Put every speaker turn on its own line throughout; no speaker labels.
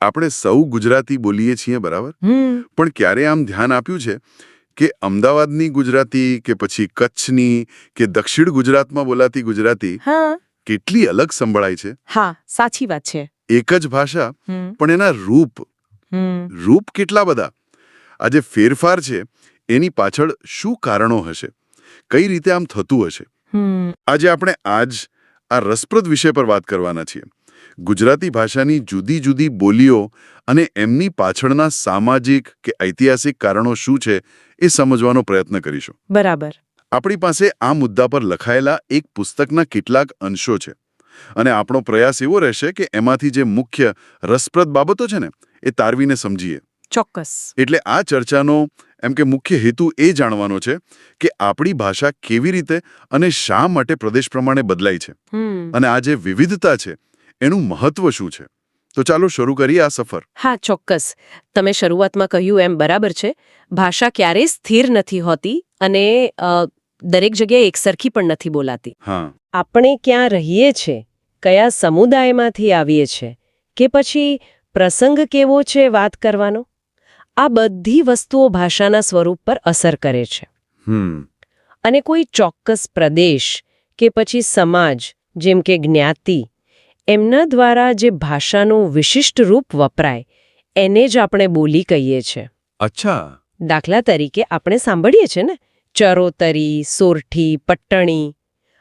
આપણે સૌ ગુજરાતી બોલીએ છીએ બરાબર? પણ ક્યારે આમ ધ્યાન આપ્યું છે કે અમદાવાદની ગુજરાતી કે પછી કચ્છની કે દક્ષિણ ગુજરાતમાં બોલાતી ગુજરાતી કેટલી અલગ સંભળાય છે?
હા સાચી વાત છે.
એક જ ભાષા પણ એના રૂપ. રૂપ કેટલા બધા? આ જે ફેરફાર છે એની પાછળ શું કારણો હશે? કઈ રીતે આમ થતું હશે? આજે આપણે આજ આ રસપ્રદ વિષય પર વાત કરવાના છીએ. ગુજરાતી ભાષાની જુદી જુદી બોલીઓ અને એમની પાછળના સામાજિક કે ઐતિહાસિક કારણો શું છે એ સમજવાનો પ્રયત્ન કરીશું.
બરાબર.
આપણી પાસે આ મુદ્દા પર લખાયેલા એક પુસ્તકના કેટલાક અંશો છે અને આપણો પ્રયાસ એવો રહેશે કે એમાંથી જે મુખ્ય રસપ્રદ બાબતો છે ને એ તારવીને સમજીએ.
ચોક્કસ.
એટલે આ ચર્ચાનો એમ કે મુખ્ય હેતુ એ જાણવાનો છે કે આપણી ભાષા કેવી રીતે અને શા માટે પ્રદેશ પ્રમાણે બદલાય છે. અને આ જે વિવિધતા છે એનું મહત્વ શું છે? તો ચાલો શરૂ કરીએ આ સફર.
હા ચોક્કસ. તમે શરૂઆતમાં કહ્યું એમ બરાબર છે. ભાષા ક્યારેય સ્થિર નથી હોતી અને દરેક જગ્યાએ એકસરખી પણ નથી બોલાતી.
હા.
આપણે ક્યાં રહીએ છે કયા સમુદાયમાંથી આવીએ છે કે પછી પ્રસંગ કેવો છે વાત કરવાનો? આ બધી વસ્તુઓ ભાષાના સ્વરૂપ પર અસર કરે છે. અને કોઈ ચોક્કસ પ્રદેશ કે પછી સમાજ જેમ કે જ્ઞાતિ એમના દ્વારા જે ભાષાનું વિશિષ્ટ રૂપ વપરાય એને જ આપણે બોલી કહીએ છીએ.
અચ્છા.
દાખલા તરીકે આપણે સાંભળીએ છીએ ને ચરોતરી સોરઠી પટ્ટણી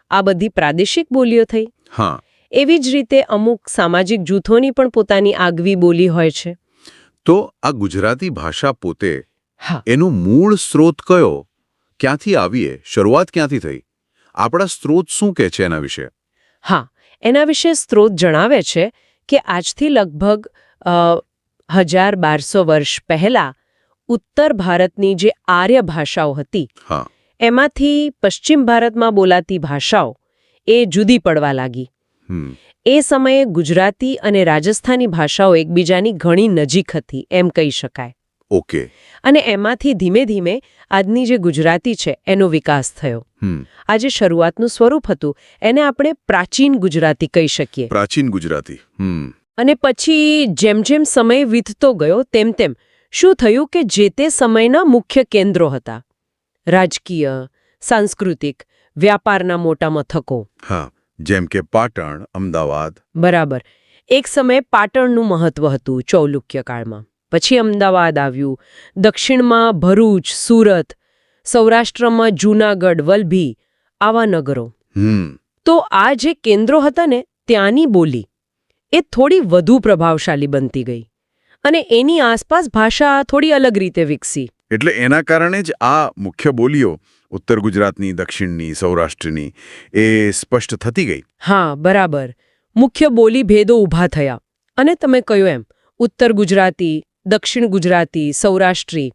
આ બધી પ્રાદેશિક બોલીઓ થઈ.
હા.
એવી જ રીતે અમુક સામાજિક જૂથોની પણ પોતાની આગવી બોલી હોય છે.
તો આ ગુજરાતી ભાષા પોતે
હા.
એનું મૂળ સ્ત્રોત કયો? ક્યાંથી આવીએ? શરૂઆત ક્યાંથી થઈ? આપણા સ્ત્રોત શું કહે છે એના વિશે?
હા એના વિશે સ્ત્રોત જણાવે છે કે આજથી લગભગ હજાર બારસો વર્ષ પહેલા ઉત્તર ભારતની જે આર્ય ભાષાઓ હતી એમાંથી પશ્ચિમ ભારતમાં બોલાતી ભાષાઓ એ જુદી પડવા લાગી. એ સમયે ગુજરાતી અને રાજસ્થાની ભાષાઓ એકબીજાની ઘણી નજીક હતી એમ કહી શકાય.
ઓકે.
અને એમાંથી ધીમે ધીમે આજની જે ગુજરાતી છે એનો વિકાસ થયો. આ જે શરૂઆતનું સ્વરૂપ હતું એને આપણે પ્રાચીન ગુજરાતી કહી શકીએ.
પ્રાચીન ગુજરાતી.
હમ.
અને પછી જેમ જેમ સમય વીતતો ગયો તેમ તેમ શું થયું કે જે તે સમયના મુખ્ય કેન્દ્રો હતા? રાજકીય સાંસ્કૃતિક વ્યાપારના મોટા મથકો.
હા જેમ કે પાટણ અમદાવાદ.
બરાબર. એક સમયે પાટણનું મહત્વ હતું ચૌલુક્ય કાળમાં પછી અમદાવાદ આવ્યું. દક્ષિણમાં ભરૂચ સુરત સૌરાષ્ટ્રમાં જૂનાગઢ વલભી આવા નગરો. તો આ જે કેન્દ્રો હતા ને ત્યાંની બોલી એ થોડી વધુ પ્રભાવશાળી બનતી ગઈ અને એની આસપાસ ભાષા થોડી અલગ રીતે વિકસી.
એટલે એના કારણે જ આ મુખ્ય બોલીઓ ઉત્તર ગુજરાતની દક્ષિણની સૌરાષ્ટ્રની એ સ્પષ્ટ થતી ગઈ.
હા બરાબર. મુખ્ય બોલી ભેદો ઊભા થયા. અને તમે કહ્યું એમ ઉત્તર ગુજરાતી દક્ષિણ ગુજરાતી સૌરાષ્ટ્રી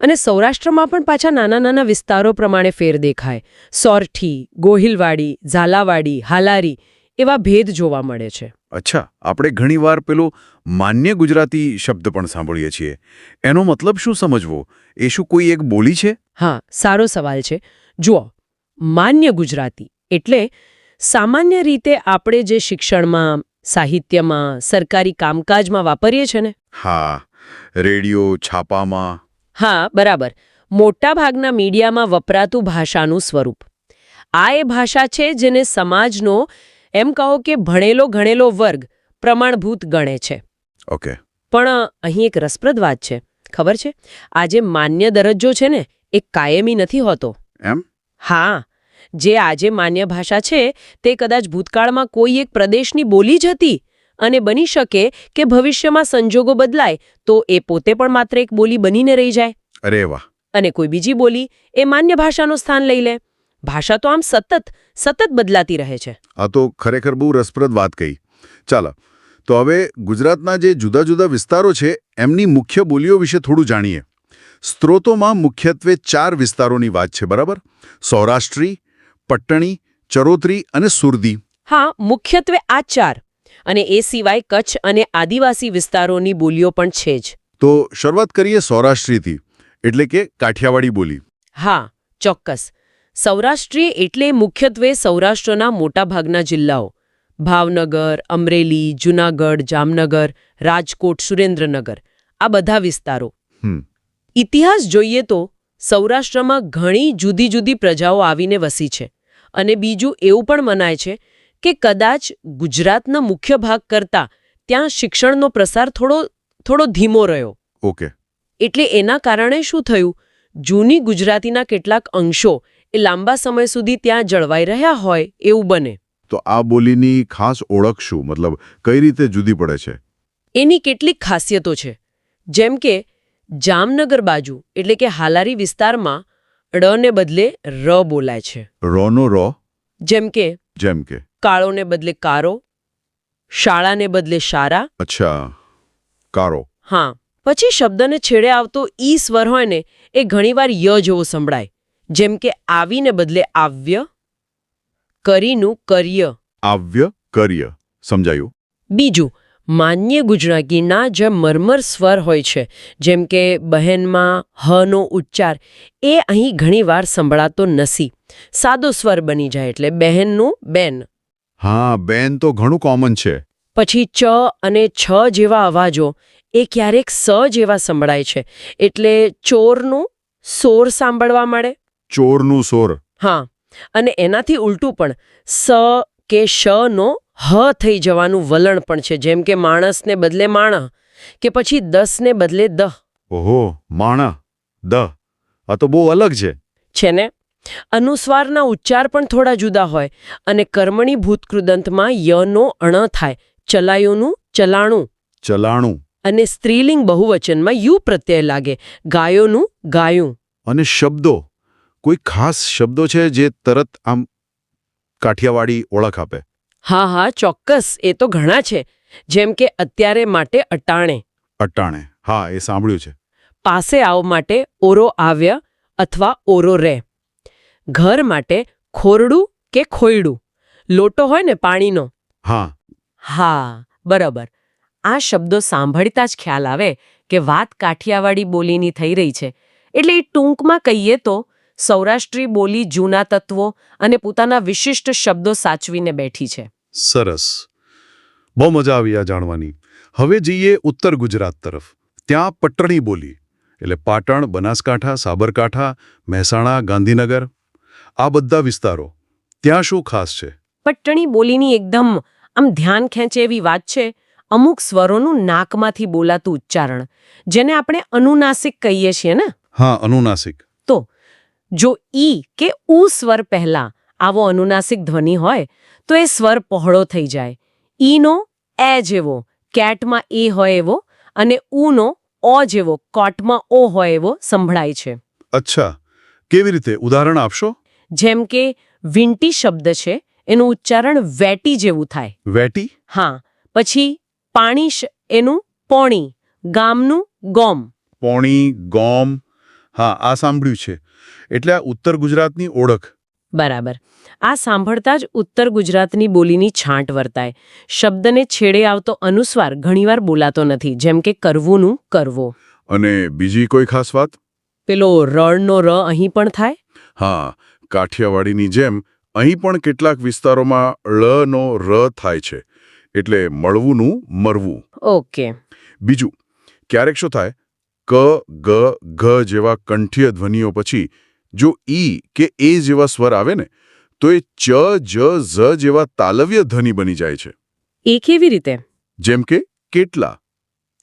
અને સૌરાષ્ટ્રમાં પણ પાછા નાના નાના વિસ્તારો પ્રમાણે ફેર દેખાય. સોરઠી ગોહિલવાડી ઝાલાવાડી હાલારી એવા ભેદ જોવા મળે છે.
અચ્છા આપણે ઘણીવાર પેલો માન્ય ગુજરાતી શબ્દ પણ સાંભળીએ છીએ. એનો મતલબ શું સમજવો? એ શું કોઈ એક બોલી છે?
હા સારો સવાલ છે. જુઓ માન્ય ગુજરાતી એટલે સામાન્ય રીતે આપણે જે શિક્ષણમાં સાહિત્યમાં સરકારી કામકાજમાં વાપરીએ છીએ ને?
હા. રેડિયો છાપામાં.
હા બરાબર. મોટાભાગના મીડિયામાં વપરાતું ભાષાનું સ્વરૂપ. આ એ ભાષા છે જેને સમાજનો એમ કહો કે ભણેલો ગણેલો વર્ગ પ્રમાણભૂત ગણે છે.
ઓકે.
પણ અહીં એક રસપ્રદ વાત છે. ખબર છે? આ જે માન્ય દરજ્જો છે ને એ કાયમી નથી હોતો.
એમ?
હા. જે આજે માન્ય ભાષા છે તે કદાચ ભૂતકાળમાં કોઈ એક પ્રદેશની બોલી જ હતી અને બની શકે કે ભવિષ્યમાં સંજોગો બદલાય તો એ પોતે પણ માત્ર એક બોલી બનીને રહી જાય.
અરે વાહ.
અને કોઈ બીજી બોલી એ માન્ય ભાષાનું સ્થાન લઈ લે. ભાષા તો આમ સતત સતત બદલાતી રહે છે.
આ તો ખરેખર બહુ રસપ્રદ વાત કહી. ચાલો તો હવે ગુજરાતના જે જુદા જુદા વિસ્તારો છે એમની મુખ્ય બોલીઓ વિશે થોડું જાણીએ. સ્ત્રોતોમાં મુખ્યત્વે ચાર વિસ્તારોની વાત છે બરાબર? સૌરાષ્ટ્રી પટ્ટણી ચરોતરી અને સુરદી
હા મુખ્યત્વે આ ચાર. અને એ સિવાય કચ્છ અને આદિવાસી વિસ્તારોની બોલીઓ પણ છે જ.
તો શરૂઆત કરીએ સૌરાષ્ટ્રીથી એટલે કે કાઠિયાવાડી બોલી.
હા ચોક્કસ. સૌરાષ્ટ્રીય એટલે મુખ્યત્વે સૌરાષ્ટ્રના મોટાભાગના જિલ્લાઓ. ભાવનગર અમરેલી જૂનાગઢ જામનગર રાજકોટ સુરેન્દ્રનગર આ બધા વિસ્તારો. ઇતિહાસ જોઈએ તો સૌરાષ્ટ્રમાં ઘણી જુદી જુદી પ્રજાઓ આવીને વસી છે. અને બીજું એવું પણ મનાય છે કે કદાચ ગુજરાતના મુખ્ય ભાગ કરતાં ત્યાં શિક્ષણનો પ્રસાર થોડો થોડો ધીમો રહ્યો.
ઓકે.
એટલે એના કારણે શું થયું? જૂની ગુજરાતીના કેટલાક અંશો એ લાંબા સમય સુધી ત્યાં જળવાઈ રહ્યા હોય એવું બને.
તો આ બોલીની ખાસ ઓળખ શું? મતલબ કઈ રીતે જુદી પડે છે?
એની કેટલીક ખાસિયતો છે. જેમ કે જામનગર બાજુ એટલે કે હાલારી વિસ્તારમાં ડ ને બદલે ર બોલાય છે.
રોનો રો?
જેમ કે
જેમ કે?
કાળોને બદલે કારો શાળાને બદલે શારા.
અચ્છા કારો.
હા પછી શબ્દને છેડે આવતો ઈ સ્વર હોય ને એ ઘણીવાર ય જેવો સંભળાય. જેમ કે આવીને બદલે આવ્ય કરીનું કર્ય.
આવ્ય કર્ય. સમજાયું?
બીજું માન્ય ગુજરાતીના જે મરમર સ્વર હોય છે. જેમ કે બહેનમાં હનો ઉચ્ચાર એ અહીં ઘણીવાર સંભળાતો નથી. સાદો સ્વર બની જાય એટલે બહેનનું બેન.
હા બેન તો ઘણું કોમન છે.
પછી ચ અને છ જેવા અવાજો એ ક્યારેક સ જેવા સંભળાય છે. એટલે ચોરનું સોર સાંભળવા મળે.
ચોરનું સોર.
હા અને એનાથી ઉલટું પણ સ કે શ નો હ થઈ જવાનું વલણ પણ છે. જેમ કે માણસને બદલે માણ કે પછી દસને બદલે દહ
ઓહો માણા દ. આ તો બહુ અલગ છે.
છે ને? અનુસ્વારના ઉચ્ચાર પણ થોડા જુદા હોય અને કર્મણી ભૂતકૃદંતમાં યનો અણ થાય ચલાયોનું ચલાણું.
ચલાણું.
અને સ્ત્રીલિંગ બહુવચનમાં યુ પ્રત્યય લાગે ગાયોનું ગાયું.
અને શબ્દો. કોઈ ખાસ શબ્દો છે જે તરત આમ કાઠિયાવાડી ઓળખ આપે?
હા હા ચોક્કસ એ તો ઘણા છે. જેમ કે અત્યારે માટે અટાણે.
અટાણે. હા એ સાંભળ્યું છે.
પાસે આવ માટે ઓરો આવ્ય અથવા ઓરો રે. ઘર માટે ખોરડું કે ખોયડું? લોટો હોય ને પાણીનો?
હા.
હા બરાબર. આ શબ્દો સાંભળતા જ ખ્યાલ આવે કે વાત કાઠિયાવાડી બોલીની થઈ રહી છે. એટલે એ ટૂંકમાં કહીએ તો સૌરાષ્ટ્રી બોલી જૂના તત્વો અને પોતાના વિશિષ્ટ શબ્દો સાચવીને બેઠી છે.
સરસ. બહુ મજા આવી આ જાણવાની. હવે જઈએ ઉત્તર ગુજરાત તરફ. ત્યાં પટણી બોલી. એટલે પાટણ બનાસકાંઠા સાબરકાંઠા મહેસાણા ગાંધીનગર. આ બધા વિસ્તારો. ત્યાં શું ખાસ છે?
પટ્ટણી બોલીની એકદમ આમ ધ્યાન ખેંચે એવી વાત છે અમુક સ્વરોનું નાકમાંથી બોલાતું ઉચ્ચારણ જેને આપણે અનુનાસિક કહીએ છીએ ને?
હા અનુનાસિક.
તો જો ઈ કે ઉ સ્વર પહેલા આવો અનુનાસિક ધ્વનિ હોય તો એ સ્વર પહોળો થઈ જાય. ઈનો એ જેવો કેટમાં એ હોય એવો અને ઉનો ઓ જેવો કોટમાં ઓ હોય એવો સંભળાય છે.
અચ્છા. કેવી રીતે? ઉદાહરણ આપશો?
જેમ કે વિંટી શબ્દ છે એનું ઉચ્ચારણ વેટી જેવું થાય.
વેટી?
હા પછી પાણી એનું પોણી ગામનું ગોમ
પોણી ગોમ હા આ સાંભળ્યું છે. એટલે આ ઉત્તર ગુજરાતની ઓળખ.
બરાબર. આ સાંભળતા જ ઉત્તર ગુજરાતની બોલીની છાંટ વર્તાય. શબ્દને છેડે આવતો અનુસ્વાર ઘણીવાર બોલાતો નથી જેમ કે કરવુંનું કરવો.
અને બીજી કોઈ ખાસ વાત?
પેલો રળનો ર અહીં પણ થાય?
હા કાઠિયાવાડીની જેમ અહીં પણ કેટલાક વિસ્તારોમાં ળનો ર થાય છે એટલે મળવુંનું મરવું.
ઓકે.
બીજું ક્યારેક શું થાય? ક ગ ઘ જેવા કંઠીય ધ્વનિઓ પછી જો ઈ કે એ જેવા સ્વર આવે ને તો એ ચ જ ઝ જેવા તાલવ્ય ધ્વનિ બની જાય છે.
એ કેવી રીતે?
જેમ કે કેટલા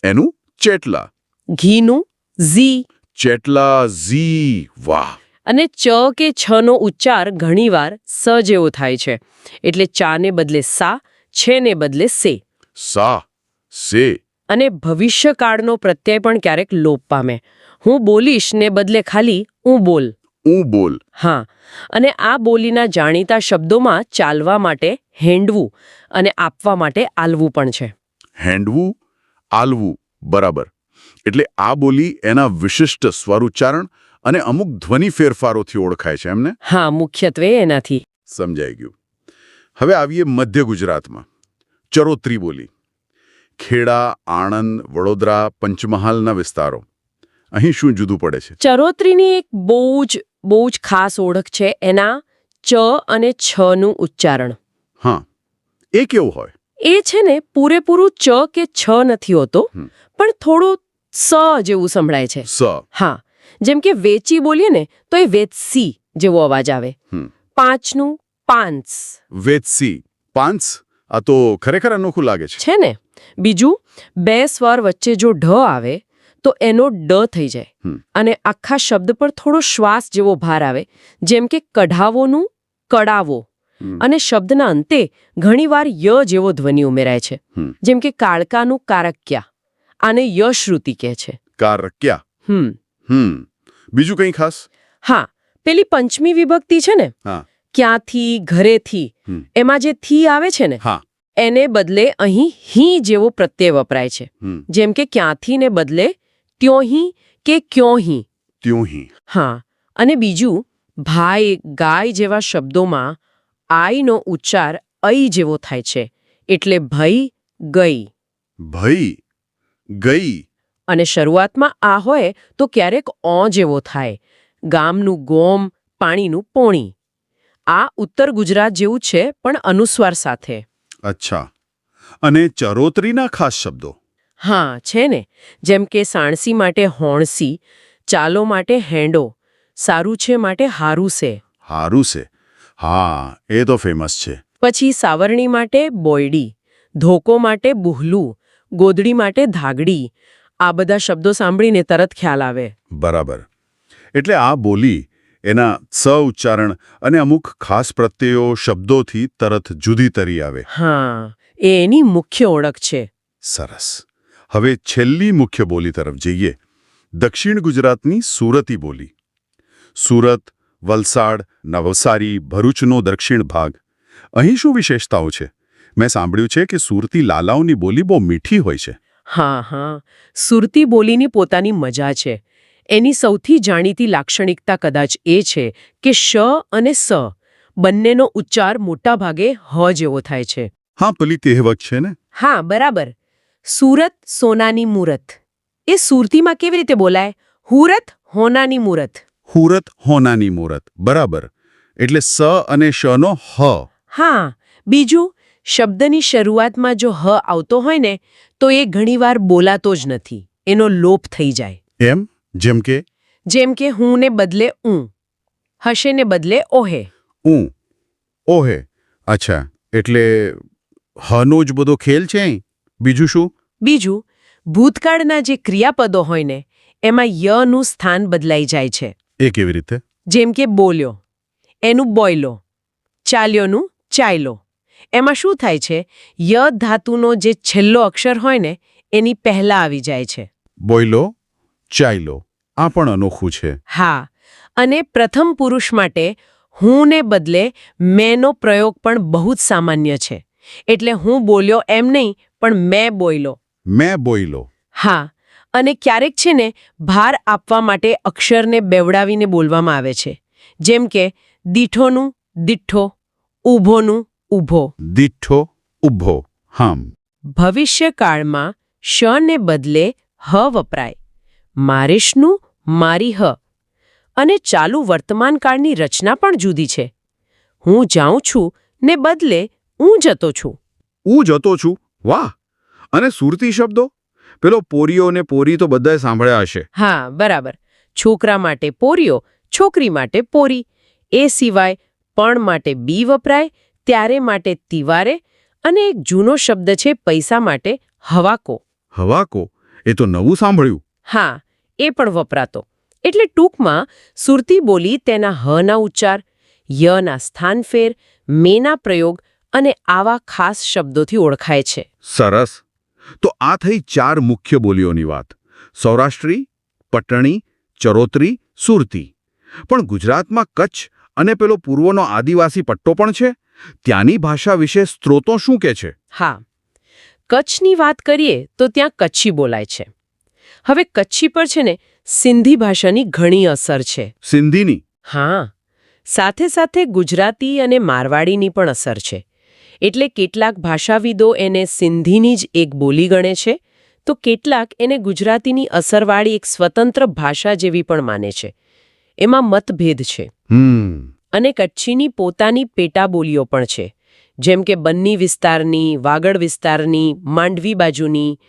એનું ચેટલા.
ઘીનું ઝી.
ચેટલા ઝી વાહ.
અને ચ કે છ નો ઉચ્ચાર ઘણીવાર સ જેવો થાય છે. એટલે ચાને બદલે સા છે ને બદલે સે.
સા સે.
અને ભવિષ્યકાળનો પ્રત્યય પણ ક્યારેક લોપ પામે. હું બોલીશ ને બદલે ખાલી હું બોલ.
ઊં બોલ.
હા. અને આ બોલીના જાણીતા શબ્દોમાં ચાલવા માટે હેંડવું અને આપવા માટે આલવું પણ છે.
હેન્ડવું આલવું બરાબર. એટલે આ બોલી એના વિશિષ્ટ સ્વરોચ્ચારણ અને અમુક ધ્વનિ ફેરફારોથી ઓળખાય છે એમને?
હા મુખ્યત્વે એનાથી.
સમજાઈ ગયું. હવે આવીએ મધ્ય ગુજરાતમાં. ચરોત્રી બોલી. ખેડા આણંદ વડોદરા પંચમહાલના વિસ્તારો. અહીં શું જુદું પડે છે?
ચરોત્રીની એક બહુ જ બહુ જ ખાસ ઓળખ છે એના ચ અને છ નું ઉચ્ચારણ.
હા. એ કેવું હોય?
એ છે ને પૂરેપૂરું ચ કે છ નથી હોતો પણ થોડું સ જેવું સંભળાય છે.
સ.
હા. જેમ કે વેચી બોલીએ ને તો એ વેચસી જેવો અવાજ આવે. પાંચનું પાંચ.
વેચસી. પાંચ? આ તો ખરેખર અનોખું લાગે છે.
છે ને? બીજું બે સ્વર વચ્ચે જો ઢ આવે તો એનો ડ થઈ જાય. અને આખા શબ્દ પર થોડો શ્વાસ જેવો ભાર આવે જેમ કે કઢાવોનું કડાવો. અને શબ્દના અંતે ઘણીવાર ય જેવો ધ્વનિ ઉમેરાય છે. જેમ કે કાળકાનું કારક્યા. આને યશ્રુતિ કહે છે.
કારક્યા.
હમ.
હમ. બીજું કંઈ ખાસ?
હા પેલી પંચમી વિભક્તિ છે ને ક્યાંથી ઘરેથી એમાં જે થી આવે છે ને એને બદલે અહીં હી જેવો પ્રત્યય વપરાય છે. જેમ કે ક્યાંથી ને બદલે ત્યોહી કે ક્યોહી.
ત્યોહી. હી
હા અને બીજું ભાઈ ગાય જેવા શબ્દોમાં આઈનો ઉચ્ચાર અઈ જેવો થાય છે. એટલે ભઈ ગઈ.
ભઈ ગઈ.
અને શરૂઆતમાં આ હોય તો ક્યારેક ઓં જેવો થાય. ગામનું ગોમ પાણીનું પોણી. આ ઉત્તર ગુજરાત જેવું છે પણ અનુસ્વાર સાથે.
અચ્છા. અને ચરોતરીના ખાસ શબ્દો?
હા છે ને. જેમ કે સાણસી માટે હોણસી ચાલો માટે હેંડો સારું છે માટે હારું છે
હારું છે હા એ તો ફેમસ છે.
પછી સાવરણી માટે બોયડી ધોકો માટે બુહલું ગોદડી માટે ધાગડી આ બધા શબ્દો સાંભળીને તરત ખ્યાલ આવે.
બરાબર. એટલે આ બોલી એના સ ઉચ્ચારણ અને અમુક ખાસ પ્રત્યયો શબ્દોથી તરત જુદી તરી આવે.
હા એ એની મુખ્ય ઓળખ છે.
સરસ. હવે છેલ્લી મુખ્ય બોલી તરફ જઈએ. દક્ષિણ ગુજરાતની સુરતી બોલી. સુરત વલસાડ નવસારી ભરૂચનો દક્ષિણ ભાગ. અહીં શું વિશેષતાઓ છે? મેં સાંભળ્યું છે કે સુરતી લાલાઓની બોલી બહુ મીઠી હોય છે.
હા હા. સુરતી બોલીની પોતાની મજા છે. એની સૌથી જાણીતી લાક્ષણિકતા કદાચ એ છે કે શ અને સ બંનેનો ઉચ્ચાર મોટાભાગે હ જેવો થાય છે.
હા પેલી કહેવત છે ને?
હા બરાબર. સુરત સોનાની મૂરત. એ સુરતીમાં કેવી રીતે બોલાય? હુરત હોનાની મૂરત.
હુરત હોનાની મૂરત. બરાબર. એટલે સ અને શનો હ.
હા બીજું? શબ્દની શરૂઆતમાં જો હ આવતો હોય ને તો એ ઘણીવાર બોલાતો જ નથી. એનો લોપ થઈ જાય.
એમ? જેમ કે?
જેમ કે હું ને બદલે ઊ હશે ને બદલે ઓહે.
ઊ ઓહે. અચ્છા. એટલે હનો જ બધો ખેલ છે બીજું શું?
બીજું ભૂતકાળના જે ક્રિયાપદો હોય ને એમાં યનું સ્થાન બદલાઈ જાય છે.
એ કેવી રીતે?
જેમ કે બોલ્યો. એનું બોયલો. ચાલ્યોનું ચાયલો. એમાં શું થાય છે? ય ધાતુનો જે છેલ્લો અક્ષર હોય ને એની પહેલા આવી જાય છે.
બોયલો ચાઇલો આ પણ અનોખું છે.
હા અને પ્રથમ પુરુષ માટે હું ને બદલે મેનો પ્રયોગ પણ બહુ જ સામાન્ય છે. એટલે હું બોલ્યો એમ નહીં પણ મેં બોયલો.
મેં બોયલો.
હા અને ક્યારેક છે ને ભાર આપવા માટે અક્ષરને બેવડાવીને બોલવામાં આવે છે. જેમ કે દીઠોનું દીઠો ઊભોનું ઊભો
દિઠ્ઠો ઊભો હામ.
ભવિષ્યકાળમાં શ ને બદલે હ વપરાય. મારીશનું મારી હ. અને ચાલુ વર્તમાનકાળની રચના પણ જુદી છે. હું જાઉં છું ને બદલે હું જતો છું.
હું જતો છું? વાહ! અને સુરતી શબ્દો? પેલો પોરીઓ ને પોરી તો બધાએ સાંભળ્યા હશે.
હા બરાબર. છોકરા માટે પોરીઓ છોકરી માટે પોરી. એ સિવાય પણ માટે બી વપરાય ત્યારે માટે તિવારે અને એક જૂનો શબ્દ છે પૈસા માટે હવાકો.
હવાકો? એ તો નવું સાંભળ્યું.
હા એ પણ વપરાતો. એટલે ટૂંકમાં સુરતી બોલી તેના હના ઉચ્ચાર યના સ્થાનફેર મેના પ્રયોગ અને આવા ખાસ શબ્દોથી ઓળખાય છે.
સરસ. તો આ થઈ ચાર મુખ્ય બોલીઓની વાત. સૌરાષ્ટ્રી પટણી ચરોતરી સુરતી. પણ ગુજરાતમાં કચ્છ અને પેલો પૂર્વનો આદિવાસી પટ્ટો પણ છે? ત્યાંની ભાષા વિશે સ્ત્રોતો શું કે છે?
હા. કચ્છની વાત કરીએ તો ત્યાં કચ્છી બોલાય છે. હવે કચ્છી પર છે ને સિંધી ભાષાની ઘણી અસર છે.
સિંધીની?
હા. સાથે સાથે ગુજરાતી અને મારવાડીની પણ અસર છે. એટલે કેટલાક ભાષાવિદો એને સિંધીની જ એક બોલી ગણે છે તો કેટલાક એને ગુજરાતીની અસરવાળી એક સ્વતંત્ર ભાષા જેવી પણ માને છે. એમાં મતભેદ છે.
હમ.
અને કચ્છીની પોતાની પેટા બોલીઓ પણ છે. જેમ કે બન્ની વિસ્તારની વાગડ વિસ્તારની માંડવી બાજુની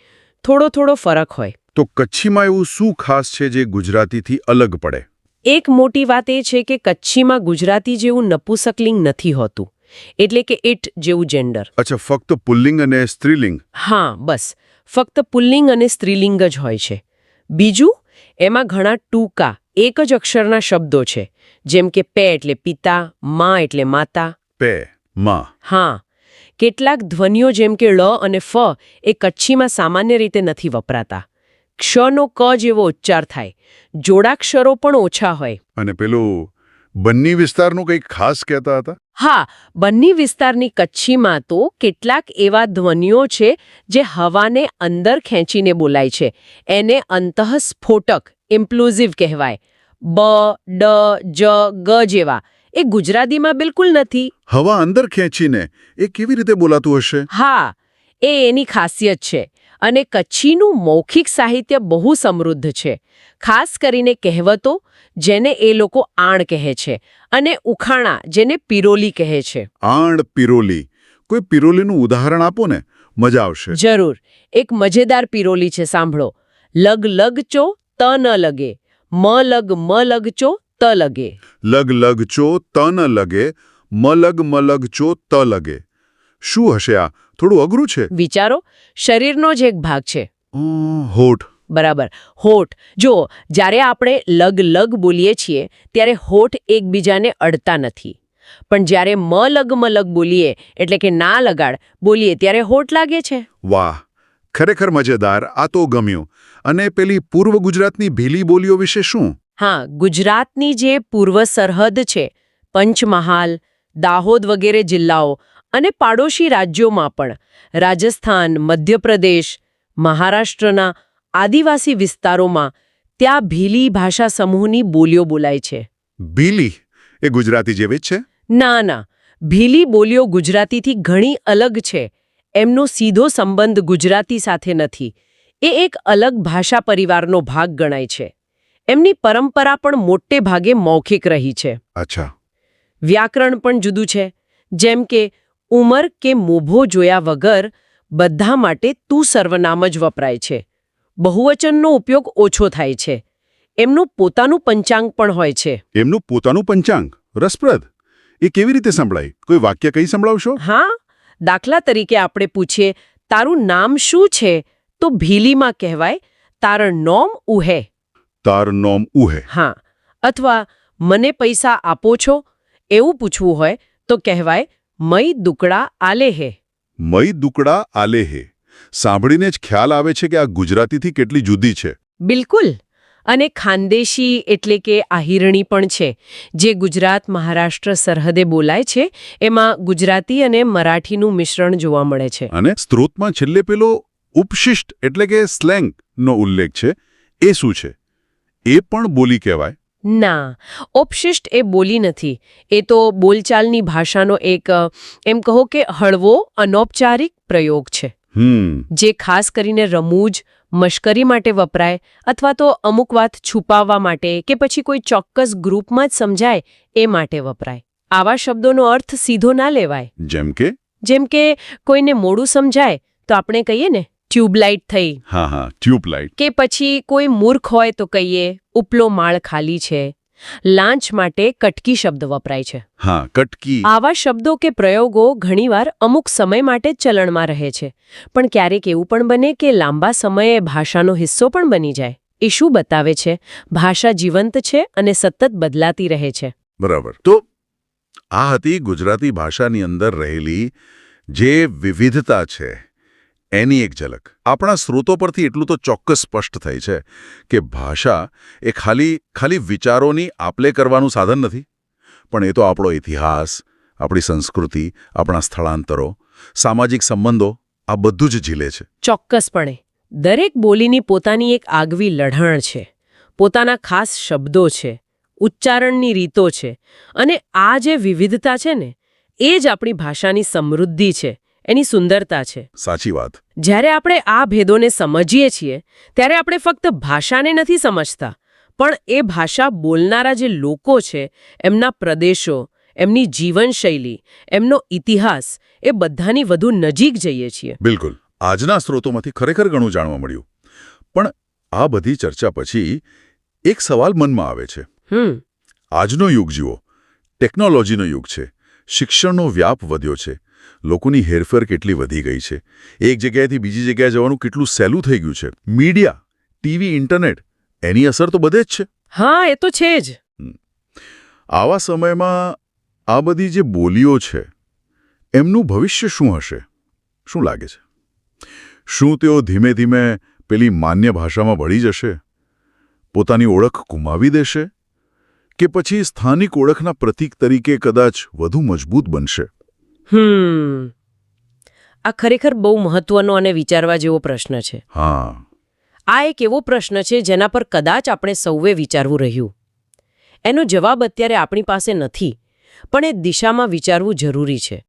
થોડો થોડો ફરક હોય.
તો કચ્છીમાં એવું શું ખાસ છે જે ગુજરાતીથી અલગ પડે?
એક મોટી વાત એ છે કે કચ્છીમાં ગુજરાતી જેવું નપુસકલિંગ નથી હોતું. એટલે કે ઇટ જેવું જેન્ડર
અચ્છા ફક્ત પુલ્લિંગ અને સ્ત્રીલિંગ?
હા બસ. ફક્ત પુલ્લિંગ અને સ્ત્રીલિંગ જ હોય છે. બીજું? એમાં ઘણા ટૂંકા એક જ અક્ષરના શબ્દો છે. જેમ કે પે એટલે પિતા મા એટલે માતા.
પે મા.
હા. કેટલાક ધ્વનિઓ જેમ કે ળ અને ફ એ કચ્છીમાં સામાન્ય રીતે નથી વપરાતા. ક્ષનો ક જેવો ઉચ્ચાર થાય. જોડાક્ષરો પણ ઓછા હોય.
અને પેલું બન્ની વિસ્તારનું કંઈક ખાસ કહેતા હતા?
હા બન્ની વિસ્તારની કચ્છીમાં તો કેટલાક એવા ધ્વનિઓ છે જે હવાને અંદર ખેંચીને બોલાય છે. એને અંતઃસ્ફોટક ઇમ્પ્લુઝિવ કહેવાય. બ ડ જ ગ જેવા. એ ગુજરાતીમાં બિલકુલ નથી.
હવા અંદર ખેંચીને એ કેવી રીતે બોલાતું હશે?
હા એ એની ખાસિયત છે. અને કચ્છીનું મૌખિક સાહિત્ય બહુ સમૃદ્ધ છે. ખાસ કરીને કહેવતો જેને એ લોકો આણ કહે છે અને ઉખાણા જેને પિરોલી કહે છે.
આણ પિરોલી. કોઈ પિરોલીનું ઉદાહરણ આપો ને. મજા આવશે.
જરૂર. એક મજેદાર પિરોલી છે સાંભળો. લગ લગચો ત ન લગે. મ લગ મ લગચો ત લગે.
લગ લગ ચો ત ન લગે. મલગ મલગ ચો ત લગે. શું હશે આ? થોડું અઘરું છે?
વિચારો શરીરનો જ એક ભાગ છે.
હોઠ.
બરાબર. હોઠ. જો જ્યારે આપણે લગ લગ બોલીએ છીએ ત્યારે હોઠ એકબીજાને અડતા નથી. પણ જ્યારે મ લગ મલગ બોલીએ એટલે કે ના લગાડ બોલીએ ત્યારે હોઠ લાગે છે.
વાહ. ખરેખર મજેદાર. આ તો ગમ્યું. અને પેલી પૂર્વ ગુજરાતની ભીલી બોલીઓ વિશે શું?
હા ગુજરાતની જે પૂર્વ સરહદ છે પંચમહાલ દાહોદ વગેરે જિલ્લાઓ અને પાડોશી રાજ્યોમાં પણ. રાજસ્થાન મધ્યપ્રદેશ મહારાષ્ટ્રના આદિવાસી વિસ્તારોમાં ત્યાં ભીલી ભાષા સમૂહની બોલીઓ બોલાય છે.
ભીલી? એ ગુજરાતી જેવી જ છે?
ના ના. ભીલી બોલીઓ ગુજરાતીથી ઘણી અલગ છે. એમનો સીધો સંબંધ ગુજરાતી સાથે નથી. એ એક અલગ ભાષા પરિવારનો ભાગ ગણાય છે. એમની પરંપરા પણ મોટે ભાગે મૌખિક રહી છે.
અચ્છા.
વ્યાકરણ પણ જુદું છે. જેમ કે ઉમર કે મોભો જોયા વગર બધા માટે તું સર્વનામ જ વપરાય છે. બહુવચનનો ઉપયોગ ઓછો થાય છે. એમનું પોતાનું પંચાંગ પણ હોય છે.
એમનું પોતાનું પંચાંગ? રસપ્રદ. એ કેવી રીતે સંભળાય? કોઈ વાક્ય કઈ સંભળાવશો?
હા દાખલા તરીકે આપણે પૂછીએ તારું નામ શું છે? તો ભીલીમાં કહેવાય તાર નોમ ઉહે.
તાર નોમ ઉહે.
હા અથવા મને પૈસા આપો છો? એવું પૂછવું હોય તો કહેવાય મય દુકડા આલે હે.
મય દુકડા આલે હે. સાંભળીને જ ખ્યાલ આવે છે કે આ ગુજરાતીથી કેટલી જુદી છે.
બિલકુલ. અને ખાનદેશી એટલે કે આહિરણી પણ છે. જે ગુજરાત મહારાષ્ટ્ર સરહદે બોલાય છે એમાં ગુજરાતી અને મરાઠીનું મિશ્રણ જોવા મળે છે.
અને સ્ત્રોતમાં છેલ્લે પેલો ઉપશિષ્ટ એટલે કે સ્લેંગ નો ઉલ્લેખ છે. એ શું છે? એ પણ બોલી કહેવાય.
ના ઉપશિષ્ટ એ બોલી નથી. એ તો બોલચાલની ભાષાનો એક એમ કહો કે હળવો અનૌપચારિક પ્રયોગ છે. જે ખાસ કરીને રમૂજ મશ્કરી માટે વપરાય અથવા તો અમુક વાત છુપાવવા માટે કે પછી કોઈ ચોક્કસ ગ્રુપમાં જ સમજાય એ માટે વપરાય. આવા શબ્દોનો અર્થ સીધો ના લેવાય.
જેમ કે?
જેમ કે કોઈને મોડું સમજાય તો આપણે કહીએ ને ટ્યુબલાઇટ થઈ.
હા હા ટ્યુબલાઇટ.
કે પછી કોઈ મૂર્ખ હોય તો કહીએ ઉપલો માળ ખાલી છે. લાંચ માટે કટકી શબ્દ વપરાય છે.
હા કટકી.
આવા શબ્દો કે પ્રયોગો ઘણીવાર અમુક સમય માટે ચલણમાં રહે છે. પણ ક્યારેક એવું પણ બને કે લાંબા સમયે ભાષાનો હિસ્સો પણ બની જાય. એ શું બતાવે છે? ભાષા જીવંત છે અને સતત બદલાતી રહે છે.
બરાબર. તો આ હતી ગુજરાતી ભાષાની અંદર રહેલી જે વિવિધતા છે. એની એક ઝલક. આપણા સ્રોતો પરથી એટલું તો ચોક્કસ સ્પષ્ટ થઈ છે કે ભાષા એ ખાલી ખાલી વિચારોની આપલે કરવાનું સાધન નથી. પણ એ તો આપણો ઇતિહાસ, આપણી સંસ્કૃતિ, આપણા સ્થળાંતરો, સામાજિક સંબંધો, આ બધું જ ઝીલે છે.
ચોક્કસપણે. દરેક બોલીની પોતાની એક આગવી લઢણ છે. પોતાના ખાસ શબ્દો છે, ઉચ્ચારણની રીતો છે અને આ જે વિવિધતા છે ને, એ જ આપણી ભાષાની સમૃદ્ધિ છે. એની સુંદરતા છે.
સાચી વાત.
જ્યારે આપણે આ ભેદોને સમજીએ છીએ ત્યારે આપણે ફક્ત ભાષાને નથી સમજતા પણ એ ભાષા બોલનારા જે લોકો છે એમના પ્રદેશો એમની જીવનશૈલી એમનો ઇતિહાસ એ બધાની વધુ નજીક જઈએ છીએ.
બિલકુલ. આજના સ્ત્રોતોમાંથી ખરેખર ઘણું જાણવા મળ્યું. પણ આ બધી ચર્ચા પછી એક સવાલ મનમાં આવે છે. આજનો યુગ જુઓ. ટેકનોલોજીનો યુગ છે. શિક્ષણનો વ્યાપ વધ્યો છે. લોકોની હેરફેર કેટલી વધી ગઈ છે. એક જગ્યાએથી બીજી જગ્યાએ જવાનું કેટલું સહેલું થઈ ગયું છે. મીડિયા ટીવી ઇન્ટરનેટ એની અસર તો બધે જ છે.
હા એ તો છે જ.
આવા સમયમાં આ બધી જે બોલીઓ છે એમનું ભવિષ્ય શું હશે? શું લાગે છે? શું તેઓ ધીમે ધીમે પેલી માન્ય ભાષામાં ભળી જશે? પોતાની ઓળખ ગુમાવી દેશે? કે પછી સ્થાનિક ઓળખના પ્રતીક તરીકે કદાચ વધુ મજબૂત બનશે?
હમ. આ ખરેખર બહુ મહત્વનો અને વિચારવા જેવો પ્રશ્ન છે.
હા.
આ એક એવો પ્રશ્ન છે જેના પર કદાચ આપણે સૌએ વિચારવું રહ્યું. એનો જવાબ અત્યારે આપણી પાસે નથી પણ એ દિશામાં વિચારવું જરૂરી છે.